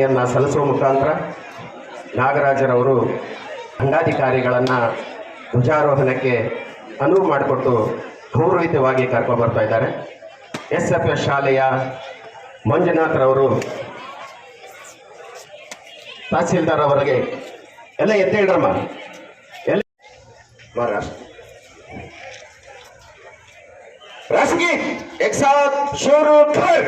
ಗೌರವ ವಂದನೆಯನ್ನು ಸಲ್ಲಿಸುವ ಮುಖಾಂತರ ನಾಗರಾಜರವರು ದಂಡಾಧಿಕಾರಿಗಳನ್ನು ಧ್ವಜಾರೋಹಣಕ್ಕೆ ಅನುವು ಮಾಡಿಕೊಟ್ಟು ಗೌರವಿತವಾಗಿ ಕರ್ಕೊಂಡು ಬರ್ತಾ ಇದ್ದಾರೆ ಎಸ್ ಎಫ್ ಎಸ್ ಶಾಲೆಯ ಮಂಜುನಾಥ್ರವರು ತಹಸೀಲ್ದಾರ್ ಅವರಿಗೆ ಎಲ್ಲ ಎದ್ದೇಳ್ರಮ್ಮ ಎಲ್ಲ ಮಹಾರಾಷ್ಟ್ರ राजगीत एक साथ शुरू कर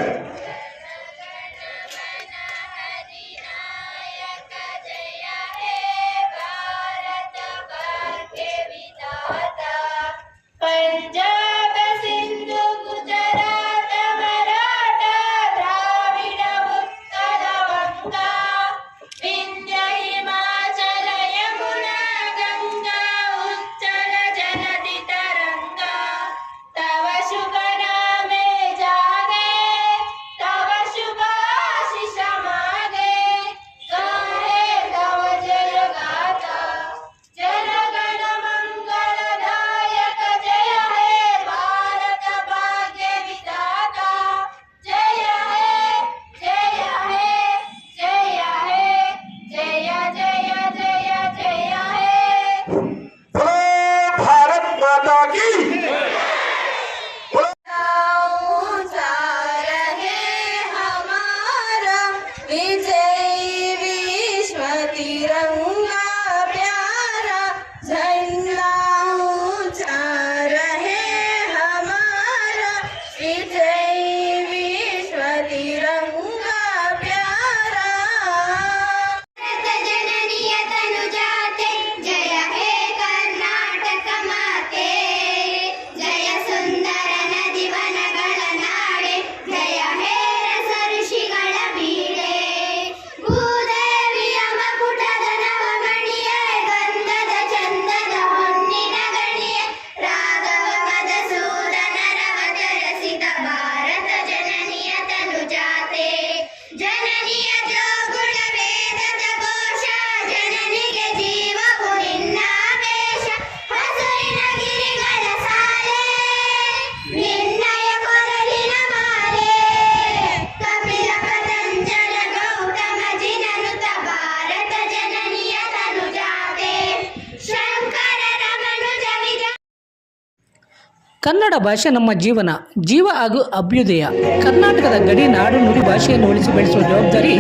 ಕನ್ನಡ ಭಾಷೆ ನಮ್ಮ ಜೀವನ, ಜೀವ ಹಾಗೂ ಅಭ್ಯುದಯ. ಕರ್ನಾಟಕದ ಗಡಿ, ನಾಡು, ನುಡಿ ಭಾಷೆಯನ್ನು ಉಳಿಸಿ ಬೆಳೆಸುವ ಜವಾಬ್ದಾರಿ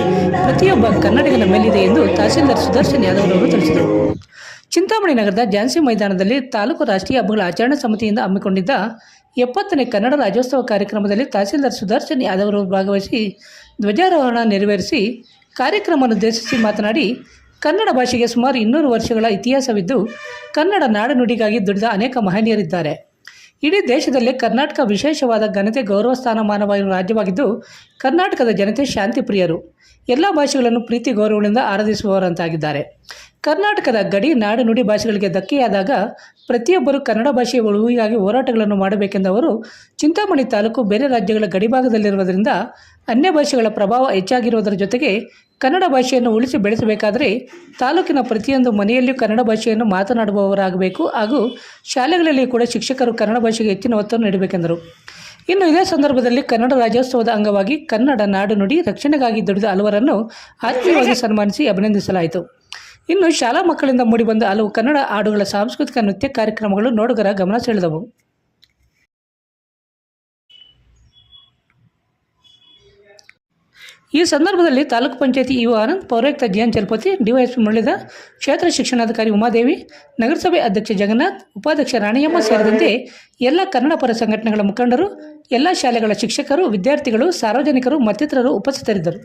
ಪ್ರತಿಯೊಬ್ಬ ಕನ್ನಡಿಗನ ಮೇಲಿದೆ ಎಂದು ತಹಸೀಲ್ದಾರ್ ಸುದರ್ಶನ್ ಯಾದವ್ ಅವರು ತಿಳಿಸಿದರು. ಚಿಂತಾಮಣಿ ನಗರದ ಝಾನ್ಸಿ ಮೈದಾನದಲ್ಲಿ ತಾಲೂಕು ರಾಷ್ಟ್ರೀಯ ಹಬ್ಬಗಳ ಆಚರಣಾ ಸಮಿತಿಯಿಂದ ಹಮ್ಮಿಕೊಂಡಿದ್ದ ಎಪ್ಪತ್ತನೇ ಕನ್ನಡ ರಾಜ್ಯೋತ್ಸವ ಕಾರ್ಯಕ್ರಮದಲ್ಲಿ ತಹಸೀಲ್ದಾರ್ ಸುದರ್ಶನ್ ಯಾದವ್ ಅವರು ಭಾಗವಹಿಸಿ ಧ್ವಜಾರೋಹಣ ನೆರವೇರಿಸಿ ಕಾರ್ಯಕ್ರಮವನ್ನು ಉದ್ದೇಶಿಸಿ ಮಾತನಾಡಿ, ಕನ್ನಡ ಭಾಷೆಗೆ ಸುಮಾರು ಇನ್ನೂರು ವರ್ಷಗಳ ಇತಿಹಾಸವಿದ್ದು ಕನ್ನಡ ನಾಡು ನುಡಿಗಾಗಿ ದುಡಿದ ಅನೇಕ ಮಹನೀಯರಿದ್ದಾರೆ. ಇಡೀ ದೇಶದಲ್ಲೇ ಕರ್ನಾಟಕ ವಿಶೇಷವಾದ ಘನತೆ ಗೌರವ ಸ್ಥಾನಮಾನವಾಗಿರುವ ರಾಜ್ಯವಾಗಿದ್ದು, ಕರ್ನಾಟಕದ ಜನತೆ ಶಾಂತಿ ಪ್ರಿಯರು. ಎಲ್ಲ ಭಾಷೆಗಳನ್ನು ಪ್ರೀತಿ ಗೌರವಗಳಿಂದ ಆರಾಧಿಸುವವರಂತಾಗಿದ್ದಾರೆ. ಕರ್ನಾಟಕದ ಗಡಿ, ನಾಡು, ನುಡಿ ಭಾಷೆಗಳಿಗೆ ಧಕ್ಕೆಯಾದಾಗ ಪ್ರತಿಯೊಬ್ಬರು ಕನ್ನಡ ಭಾಷೆಯ ಉಳುವಿಗಾಗಿ ಹೋರಾಟಗಳನ್ನು ಮಾಡಬೇಕೆಂದವರು ಚಿಂತಾಮಣಿ ತಾಲೂಕು ಬೇರೆ ರಾಜ್ಯಗಳ ಗಡಿಭಾಗದಲ್ಲಿರುವುದರಿಂದ ಅನ್ಯ ಭಾಷೆಗಳ ಪ್ರಭಾವ ಹೆಚ್ಚಾಗಿರುವುದರ ಜೊತೆಗೆ ಕನ್ನಡ ಭಾಷೆಯನ್ನು ಉಳಿಸಿ ಬೆಳೆಸಬೇಕಾದರೆ ತಾಲೂಕಿನ ಪ್ರತಿಯೊಂದು ಮನೆಯಲ್ಲಿಯೂ ಕನ್ನಡ ಭಾಷೆಯನ್ನು ಮಾತನಾಡುವವರಾಗಬೇಕು ಹಾಗೂ ಶಾಲೆಗಳಲ್ಲಿ ಕೂಡ ಶಿಕ್ಷಕರು ಕನ್ನಡ ಭಾಷೆಗೆ ಹೆಚ್ಚಿನ ಒತ್ತನ್ನು ನೀಡಬೇಕೆಂದರು. ಇನ್ನು ಇದೇ ಸಂದರ್ಭದಲ್ಲಿ ಕನ್ನಡ ರಾಜ್ಯೋತ್ಸವದ ಅಂಗವಾಗಿ ಕನ್ನಡ ನಾಡು ನುಡಿ ರಕ್ಷಣೆಗಾಗಿ ದುಡಿದ ಹಲವರನ್ನು ಆತ್ಮೀಯವಾಗಿ ಸನ್ಮಾನಿಸಿ ಅಭಿನಂದಿಸಲಾಯಿತು. ಇನ್ನು ಶಾಲಾ ಮಕ್ಕಳಿಂದ ಮೂಡಿಬಂದ ಹಲವು ಕನ್ನಡ ಹಾಡುಗಳ ಸಾಂಸ್ಕೃತಿಕ ನೃತ್ಯ ಕಾರ್ಯಕ್ರಮಗಳು ನೋಡುಗರ ಗಮನ ಸೆಳೆದವು. ಈ ಸಂದರ್ಭದಲ್ಲಿ ತಾಲೂಕು ಪಂಚಾಯತಿ ಇಒ ಆನಂದ್ ಪೌರಾಯುಕ್ತ ಜಿಎನ್ ಚಲಪತಿ ಡಿವೈಎಸ್ಪಿ ಮಳ್ಳಿದ ಕ್ಷೇತ್ರ ಶಿಕ್ಷಣಾಧಿಕಾರಿ ಉಮಾದೇವಿ ನಗರಸಭೆ ಅಧ್ಯಕ್ಷ ಜಗನ್ನಾಥ್ ಉಪಾಧ್ಯಕ್ಷ ರಾಣಿಯಮ್ಮ ಸೇರಿದಂತೆ ಎಲ್ಲ ಕನ್ನಡ ಪರ ಸಂಘಟನೆಗಳ ಮುಖಂಡರು ಎಲ್ಲ ಶಾಲೆಗಳ ಶಿಕ್ಷಕರು ವಿದ್ಯಾರ್ಥಿಗಳು ಸಾರ್ವಜನಿಕರು ಮತ್ತಿತರರು ಉಪಸ್ಥಿತರಿದ್ದರು.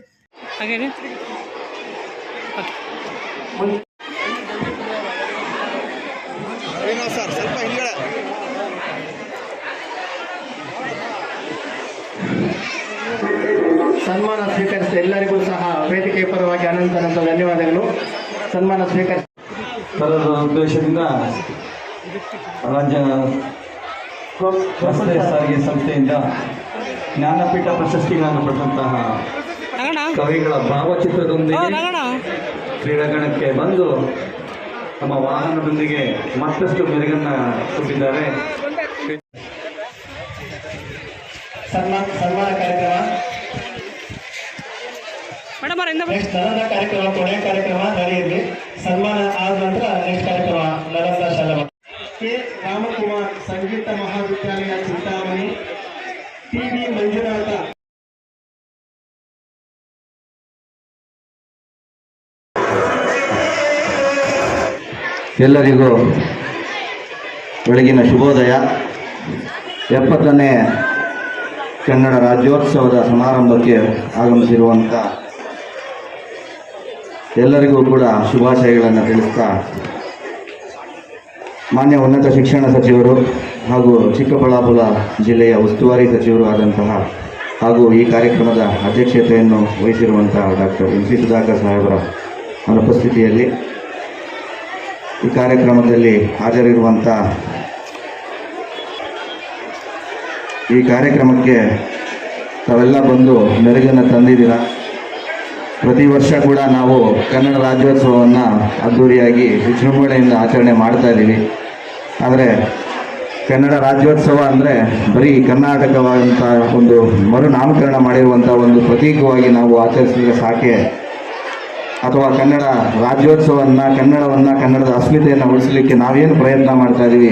ಸನ್ಮಾನ ಸ್ವೀಕರಿಸಿದ ಎಲ್ಲರಿಗೂ ಸಹ ವೇದಿಕೆ ಪರವಾಗಿ ಅನಂತ ಅನಂತ ಧನ್ಯವಾದಗಳು. ಸನ್ಮಾನ ಸ್ವೀಕರಿಸಿ ಉದ್ದೇಶದಿಂದ ರಾಜ್ಯ ರಸ್ತೆ ಸಾರಿಗೆ ಸಂಸ್ಥೆಯಿಂದ ಜ್ಞಾನಪೀಠ ಪ್ರಶಸ್ತಿಗಳನ್ನು ಪಡೆದಂತಹ ಕವಿಗಳ ಭಾವಚಿತ್ರದೊಂದಿಗೆ ಕ್ರೀಡಾಂಗಣಕ್ಕೆ ಬಂದು ತಮ್ಮ ವಾಹನದೊಂದಿಗೆ ಮತ್ತಷ್ಟು ಮೆರುಗನ್ನ ಕೊಟ್ಟಿದ್ದಾರೆ. ಸನ್ಮಾನ ಸನ್ಮಾನ ಕಾರ್ಯಕ್ರಮ. ನೆಕ್ಸ್ಟ್ ನಲಂದ ಕಾರ್ಯಕ್ರಮ ಕೊನೆಯ ಕಾರ್ಯಕ್ರಮ ನಡೆಯಲಿ ಸನ್ಮಾನ ಆದ ನಂತರ ನೆಕ್ಸ್ಟ್ ಕಾರ್ಯಕ್ರಮ ನಲಂದ ಶಾಲಾ ಕೆ. ರಾಮಕುಮಾರ್ ಸಂಗೀತ ಮಹಾವಿದ್ಯಾಲಯ ಚಿಂತಾಮಣಿ ಟಿ. ವಿ. ಮಂಜುನಾಥ. ಎಲ್ಲರಿಗೂ ಬೆಳಗಿನ ಶುಭೋದಯ. ಎಪ್ಪತ್ತನೇ ಕನ್ನಡ ರಾಜ್ಯೋತ್ಸವದ ಸಮಾರಂಭಕ್ಕೆ ಆಗಮಿಸಿರುವಂಥ ಎಲ್ಲರಿಗೂ ಕೂಡ ಶುಭಾಶಯಗಳನ್ನು ತಿಳಿಸ್ತಾ ಮಾನ್ಯ ಉನ್ನತ ಶಿಕ್ಷಣ ಸಚಿವರು ಹಾಗೂ ಚಿಕ್ಕಬಳ್ಳಾಪುರ ಜಿಲ್ಲೆಯ ಉಸ್ತುವಾರಿ ಸಚಿವರು ಆದಂತಹ ಹಾಗೂ ಈ ಕಾರ್ಯಕ್ರಮದ ಅಧ್ಯಕ್ಷತೆಯನ್ನು ವಹಿಸಿರುವಂತಹ ಡಾಕ್ಟರ್ ಎಂ ಸಿ ಸುಧಾಕರ್ ಸಾಹೇಬರ ಅನುಪಸ್ಥಿತಿಯಲ್ಲಿ ಈ ಕಾರ್ಯಕ್ರಮದಲ್ಲಿ ಹಾಜರಿರುವಂಥ ಈ ಕಾರ್ಯಕ್ರಮಕ್ಕೆ ತಾವೆಲ್ಲ ಬಂದು ಮೆರುಗನ್ನು ತಂದಿದ್ದೀರ? ಪ್ರತಿ ವರ್ಷ ಕೂಡ ನಾವು ಕನ್ನಡ ರಾಜ್ಯೋತ್ಸವವನ್ನು ಅದ್ದೂರಿಯಾಗಿ ವಿಜೃಂಭಣೆಯಿಂದ ಆಚರಣೆ ಮಾಡ್ತಾ ಇದ್ದೀವಿ. ಆದರೆ ಕನ್ನಡ ರಾಜ್ಯೋತ್ಸವ ಅಂದರೆ ಬರೀ ಕರ್ನಾಟಕವಾದಂಥ ಒಂದು ಮರುನಾಮಕರಣ ಮಾಡಿರುವಂಥ ಒಂದು ಪ್ರತೀಕವಾಗಿ ನಾವು ಆಚರಿಸಿದ್ರೆ ಸಾಕೆ. ಅಥವಾ ಕನ್ನಡ ರಾಜ್ಯೋತ್ಸವವನ್ನು, ಕನ್ನಡವನ್ನು, ಕನ್ನಡದ ಅಸ್ಮಿತೆಯನ್ನು ಉಳಿಸಲಿಕ್ಕೆ ನಾವೇನು ಪ್ರಯತ್ನ ಮಾಡ್ತಾ ಇದ್ದೀವಿ?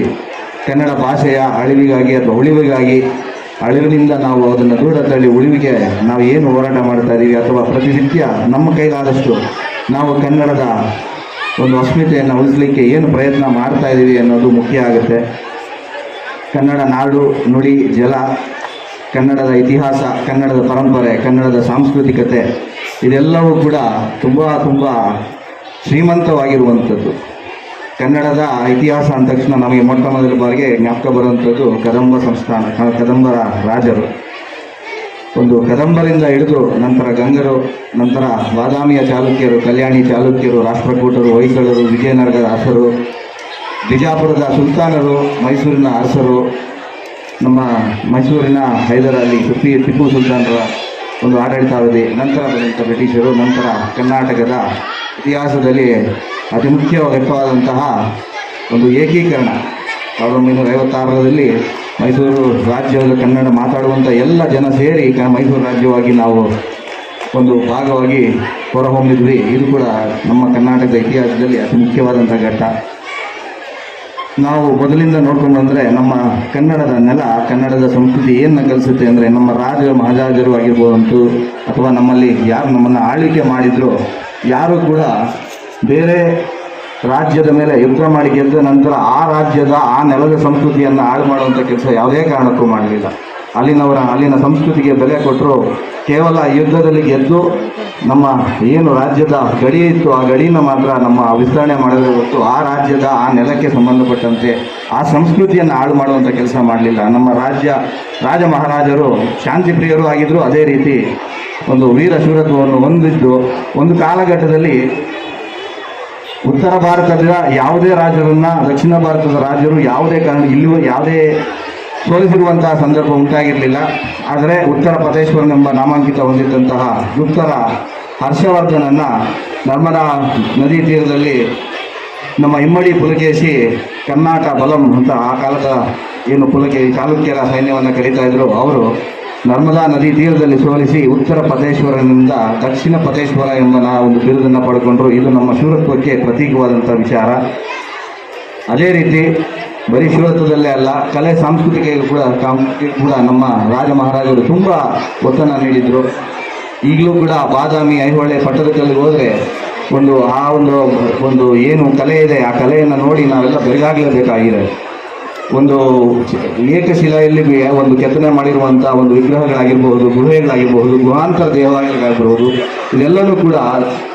ಕನ್ನಡ ಭಾಷೆಯ ಅಳಿವಿಗಾಗಿ ಅಥವಾ ಉಳಿವಿಗಾಗಿ ಅಳಿವಿನಿಂದ ನಾವು ಅದನ್ನು ದೂರ ತಳ್ಳಿ ಉಳಿವಿಗೆ ನಾವು ಏನು ಹೋರಾಟ ಮಾಡ್ತಾ ಇದ್ದೀವಿ ಅಥವಾ ಪ್ರತಿನಿತ್ಯ ನಮ್ಮ ಕೈಲಾದಷ್ಟು ನಾವು ಕನ್ನಡದ ಒಂದು ಅಸ್ಮಿತೆಯನ್ನು ಉಳಿಸಲಿಕ್ಕೆ ಏನು ಪ್ರಯತ್ನ ಮಾಡ್ತಾ ಇದ್ದೀವಿ ಅನ್ನೋದು ಮುಖ್ಯ ಆಗುತ್ತೆ. ಕನ್ನಡ ನಾಡು, ನುಡಿ, ಜಲ, ಕನ್ನಡದ ಇತಿಹಾಸ, ಕನ್ನಡದ ಪರಂಪರೆ, ಕನ್ನಡದ ಸಾಂಸ್ಕೃತಿಕತೆ, ಇದೆಲ್ಲವೂ ಕೂಡ ತುಂಬ ತುಂಬ ಶ್ರೀಮಂತವಾಗಿರುವಂಥದ್ದು. ಕನ್ನಡದ ಇತಿಹಾಸ ಅಂದ ತಕ್ಷಣ ನಮಗೆ ಮೊಟ್ಟ ಮೊದಲ ಬಾರಿಗೆ ಜ್ಞಾಪಕ ಬರುವಂಥದ್ದು ಕದಂಬ ಸಂಸ್ಥಾನ ಕದಂಬರ ರಾಜರು. ಒಂದು ಕದಂಬರಿಂದ ಹಿಡಿದು ನಂತರ ಗಂಗರು, ನಂತರ ಬಾದಾಮಿಯ ಚಾಲುಕ್ಯರು, ಕಲ್ಯಾಣಿ ಚಾಲುಕ್ಯರು, ರಾಷ್ಟ್ರಕೂಟರು, ಹೊಯ್ಸಳರು, ವಿಜಯನಗರದ ಅರಸರು, ಬಿಜಾಪುರದ ಸುಲ್ತಾನರು, ಮೈಸೂರಿನ ಅರಸರು, ನಮ್ಮ ಮೈಸೂರಿನ ಹೈದರ್ ಅಲಿ ಟಿಪ್ಪಿ ಟಿಪ್ಪು ಸುಲ್ತಾನರ ಒಂದು ಆಡಳಿತಾವಧಿ, ನಂತರ ಬಂದಂಥ ಬ್ರಿಟಿಷರು, ನಂತರ ಕರ್ನಾಟಕದ ಇತಿಹಾಸದಲ್ಲಿ ಅತಿ ಮುಖ್ಯ ವ್ಯಕ್ತವಾದಂತಹ ಒಂದು ಏಕೀಕರಣ. ಸಾವಿರದ ಒಂಬೈನೂರ ಐವತ್ತಾರರಲ್ಲಿ ಮೈಸೂರು ರಾಜ್ಯದ ಕನ್ನಡ ಮಾತಾಡುವಂಥ ಎಲ್ಲ ಜನ ಸೇರಿ ಮೈಸೂರು ರಾಜ್ಯವಾಗಿ ನಾವು ಒಂದು ಭಾಗವಾಗಿ ಹೊರಹೊಮ್ಮಿದ್ವಿ. ಇದು ಕೂಡ ನಮ್ಮ ಕರ್ನಾಟಕದ ಇತಿಹಾಸದಲ್ಲಿ ಅತಿ ಮುಖ್ಯವಾದಂಥ ಘಟ್ಟ. ನಾವು ಮೊದಲಿಂದ ನೋಡ್ಕೊಂಡು ಬಂದರೆ ನಮ್ಮ ಕನ್ನಡದ ನೆಲ, ಕನ್ನಡದ ಸಂಸ್ಕೃತಿ ಏನನ್ನ ಕಲಿಸುತ್ತೆ ಅಂದರೆ ನಮ್ಮ ರಾಜ ಮಹಾರಾಜರು ಆಗಿರ್ಬೋದಂತೂ ಅಥವಾ ನಮ್ಮಲ್ಲಿ ಯಾರು ನಮ್ಮನ್ನು ಆಳ್ವಿಕೆ ಮಾಡಿದ್ರು, ಯಾರು ಕೂಡ ಬೇರೆ ರಾಜ್ಯದ ಮೇಲೆ ಯುದ್ಧ ಮಾಡಿ ಗೆದ್ದ ನಂತರ ಆ ರಾಜ್ಯದ, ಆ ನೆಲದ ಸಂಸ್ಕೃತಿಯನ್ನು ಹಾಳು ಮಾಡುವಂಥ ಕೆಲಸ ಯಾವುದೇ ಕಾರಣಕ್ಕೂ ಮಾಡಲಿಲ್ಲ. ಅಲ್ಲಿನವರ, ಅಲ್ಲಿನ ಸಂಸ್ಕೃತಿಗೆ ಬೆಲೆ ಕೊಟ್ಟರು ಕೇವಲ ಯುದ್ಧದಲ್ಲಿ ಗೆದ್ದು ನಮ್ಮ ಏನು ರಾಜ್ಯದ ಗಡಿ ಇತ್ತು, ಆ ಗಡಿನ ಮಾತ್ರ ನಮ್ಮ ವಿಸ್ತರಣೆ ಮಾಡಿದ್ರೆ ಹೊತ್ತು ಆ ರಾಜ್ಯದ, ಆ ನೆಲಕ್ಕೆ ಸಂಬಂಧಪಟ್ಟಂತೆ ಆ ಸಂಸ್ಕೃತಿಯನ್ನು ಹಾಳು ಮಾಡುವಂಥ ಕೆಲಸ ಮಾಡಲಿಲ್ಲ. ನಮ್ಮ ರಾಜ್ಯ, ರಾಜ ಮಹಾರಾಜರು, ಶಾಂತಿ ಪ್ರಿಯರು ಆಗಿದ್ದರು ಅದೇ ರೀತಿ ಒಂದು ವೀರ ಶೂರತ್ವವನ್ನು ಹೊಂದಿದ್ದು ಒಂದು ಕಾಲಘಟ್ಟದಲ್ಲಿ ಉತ್ತರ ಭಾರತದ ಯಾವುದೇ ರಾಜರನ್ನ ದಕ್ಷಿಣ ಭಾರತದ ರಾಜರು ಯಾವುದೇ ಕಾರಣ ಇಲ್ಲಿ ಯಾವುದೇ ಸೋಲಿಸಿರುವಂತಹ ಸಂದರ್ಭ ಉಂಟಾಗಿರಲಿಲ್ಲ. ಆದರೆ ಉತ್ತರ ಪ್ರದೇಶ್ವರನೆಂಬ ನಾಮಾಂಕಿತ ಹೊಂದಿದ್ದಂತಹ ಉತ್ತರ ಹರ್ಷವರ್ಧನನ್ನ ನರ್ಮದಾ ನದಿ ತೀರದಲ್ಲಿ ನಮ್ಮ ಇಮ್ಮಡಿ ಪುಲಕೇಶಿ ಕರ್ನಾಟ ಬಲಂ ಅಂತ ಆ ಕಾಲದ ಏನು ಪುಲಕೇಶಿ, ಚಾಲುಕ್ಯರ ಸೈನ್ಯವನ್ನು ಕರೀತಾ ಇದ್ರು. ಅವರು ನರ್ಮದಾ ನದಿ ತೀರದಲ್ಲಿ ಸೋಲಿಸಿ ಉತ್ತರ ಪದೇಶ್ವರನಿಂದ ದಕ್ಷಿಣ ಪದೇಶ್ವರ ಎಂಬ ಒಂದು ಬಿರುದನ್ನು ಪಡ್ಕೊಂಡ್ರು ಇದು ನಮ್ಮ ಶೂರತ್ವಕ್ಕೆ ಪ್ರತೀಕವಾದಂಥ ವಿಚಾರ. ಅದೇ ರೀತಿ ಬರೀ ಶೂರತ್ವದಲ್ಲೇ ಅಲ್ಲ, ಕಲೆ ಸಾಂಸ್ಕೃತಿಕ ಕೂಡ ಕೂಡ ನಮ್ಮ ರಾಜ ಮಹಾರಾಜರು ತುಂಬ ಒತ್ತನ್ನು ನೀಡಿದರು. ಈಗಲೂ ಕೂಡ ಬಾದಾಮಿ, ಐಹೊಳೆ ಪಟ್ಟದಕಲ್ಲಿ ಹೋದರೆ ಒಂದು ಆ ಒಂದು ಒಂದು ಏನು ಕಲೆ ಇದೆ, ಆ ಕಲೆಯನ್ನು ನೋಡಿ ನಾವೆಲ್ಲ ಬೆಳಗಾಗಲೇಬೇಕಾಗಿದೆ ಒಂದು ಏಕಶಿಲೆಯಲ್ಲಿ ಶಿಲೆಯಲ್ಲಿ ಒಂದು ಕೆತ್ತನೆ ಮಾಡಿರುವಂಥ ಒಂದು ವಿಗ್ರಹಗಳಾಗಿರ್ಬಹುದು ಗುಹೆಗಳಾಗಿರ್ಬಹುದು ಗುಹಾಂತರ ದೇವಾಲಯಗಳಾಗಿರ್ಬೋದು ಇದೆಲ್ಲವೂ ಕೂಡ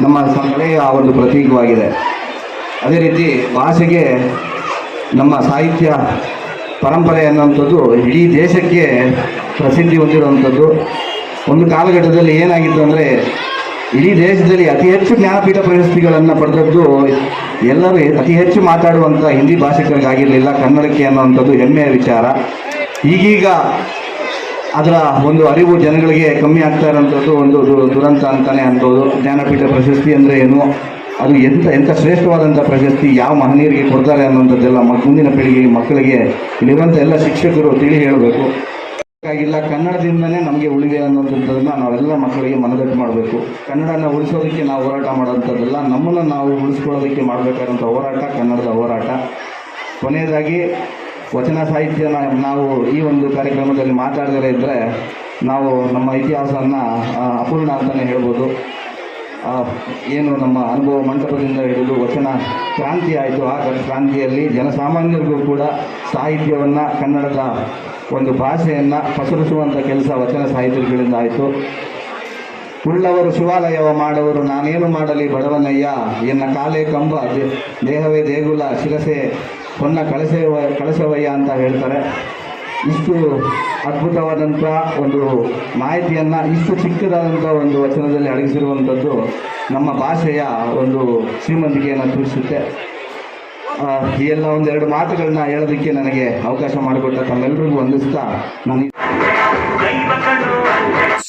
ನಮ್ಮ ಕಲೆಯ ಒಂದು ಪ್ರತೀಕವಾಗಿದೆ. ಅದೇ ರೀತಿ ಭಾಷೆಗೆ ನಮ್ಮ ಸಾಹಿತ್ಯ ಪರಂಪರೆ ಅನ್ನುವಂಥದ್ದು ಇಡೀ ದೇಶಕ್ಕೆ ಪ್ರಸಿದ್ಧಿ ಹೊಂದಿರುವಂಥದ್ದು. ಒಂದು ಕಾಲಘಟ್ಟದಲ್ಲಿ ಏನಾಗಿತ್ತು ಅಂದರೆ ಇಡೀ ದೇಶದಲ್ಲಿ ಅತಿ ಹೆಚ್ಚು ಜ್ಞಾನಪೀಠ ಪ್ರಶಸ್ತಿಗಳನ್ನು ಪಡೆದದ್ದು ಎಲ್ಲರೂ ಅತಿ ಹೆಚ್ಚು ಮಾತಾಡುವಂಥ ಹಿಂದಿ ಭಾಷಿಕರಿಗಾಗಿರಲಿಲ್ಲ, ಕನ್ನಡಕ್ಕೆ ಅನ್ನುವಂಥದ್ದು ಹೆಮ್ಮೆಯ ವಿಚಾರ. ಈಗೀಗ ಅದರ ಒಂದು ಅರಿವು ಜನಗಳಿಗೆ ಕಮ್ಮಿ ಆಗ್ತಾ ಇರೋಂಥದ್ದು ಒಂದು ದುರಂತ ಅಂತಾನೆ ಅನ್ಬೋದು. ಜ್ಞಾನಪೀಠ ಪ್ರಶಸ್ತಿ ಅಂದರೆ ಏನು? ಅದು ಎಂಥ ಎಂಥ ಶ್ರೇಷ್ಠವಾದಂಥ ಪ್ರಶಸ್ತಿ, ಯಾವ ಮಹನೀಯರಿಗೆ ಕೊಡ್ತಾರೆ ಅನ್ನೋಂಥದ್ದೆಲ್ಲ ಮುಂದಿನ ಪೀಳಿಗೆಗೆ ಮಕ್ಕಳಿಗೆ ಇಲ್ಲಿರುವಂಥ ಎಲ್ಲ ಶಿಕ್ಷಕರು ತಿಳಿ ಹೇಳಬೇಕು. ಆಗಿಲ್ಲ ಕನ್ನಡದಿಂದನೇ ನಮಗೆ ಉಳಿದೆ ಅನ್ನೋಂಥದ್ದನ್ನು ನಾವೆಲ್ಲ ಮಕ್ಕಳಿಗೆ ಮನದಟ್ಟು ಮಾಡಬೇಕು. ಕನ್ನಡನ ಉಳಿಸೋದಕ್ಕೆ ನಾವು ಹೋರಾಟ ಮಾಡೋಂಥದ್ದಲ್ಲ ನಮ್ಮನ್ನು ನಾವು ಉಳಿಸ್ಕೊಳ್ಳೋದಕ್ಕೆ ಮಾಡಬೇಕಾದಂಥ ಹೋರಾಟ ಕನ್ನಡದ ಹೋರಾಟ. ಕೊನೆಯದಾಗಿ, ವಚನ ಸಾಹಿತ್ಯನ ನಾವು ಈ ಒಂದು ಕಾರ್ಯಕ್ರಮದಲ್ಲಿ ಮಾತಾಡದೇ ಇದ್ದರೆ ನಾವು ನಮ್ಮ ಇತಿಹಾಸವನ್ನು ಅಪೂರ್ಣ ಅಂತಲೇ ಹೇಳ್ಬೋದು. ಏನು ನಮ್ಮ ಅನುಭವ ಮಂಟಪದಿಂದ ಹಿಡಿದು ವಚನ ಕ್ರಾಂತಿ ಆಯಿತು. ಆ ಕ್ರಾಂತಿಯಲ್ಲಿ ಜನಸಾಮಾನ್ಯರಿಗೂ ಕೂಡ ಸಾಹಿತ್ಯವನ್ನು, ಕನ್ನಡದ ಒಂದು ಭಾಷೆಯನ್ನು ಪಸರಿಸುವಂಥ ಕೆಲಸ ವಚನ ಸಾಹಿತ್ಯಗಳಿಂದ ಆಯಿತು. ಉಳ್ಳವರು ಶಿವಾಲಯವ ಮಾಡುವರು, ನಾನೇನು ಮಾಡಲಿ ಬಡವನಯ್ಯ, ಎನ್ನ ಕಾಲೇ ಕಂಬ ದೇಹವೇ ದೇಗುಲ, ಶಿರಸೆ, ಹೊನ್ನ ಕಳಸೆವ, ಕಳಸವಯ್ಯ ಅಂತ ಹೇಳ್ತಾರೆ. ಇಷ್ಟು ಅದ್ಭುತವಾದಂಥ ಒಂದು ಮಾಹಿತಿಯನ್ನು, ಇಷ್ಟು ಚಿಕ್ಕದಾದಂಥ ಒಂದು ವಚನದಲ್ಲಿ ಅಡಗಿಸಿರುವಂಥದ್ದು ನಮ್ಮ ಭಾಷೆಯ ಒಂದು ಶ್ರೀಮಂತಿಕೆಯನ್ನು ತಿಳಿಸುತ್ತೆ. ಈ ಎಲ್ಲ ಒಂದೆರಡು ಮಾತುಗಳನ್ನ ಹೇಳೋದಕ್ಕೆ ನನಗೆ ಅವಕಾಶ ಮಾಡಿಕೊಟ್ಟ ತಮ್ಮೆಲ್ಲರಿಗೂ ವಂದಿಸ್ತಾ ನಾನು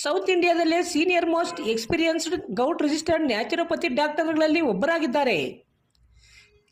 south ಇಂಡಿಯಾದಲ್ಲೇ senior most experienced govt registered naturopathy ಡಾಕ್ಟರ್ಗಳಲ್ಲಿ ಒಬ್ಬರಾಗಿದ್ದಾರೆ.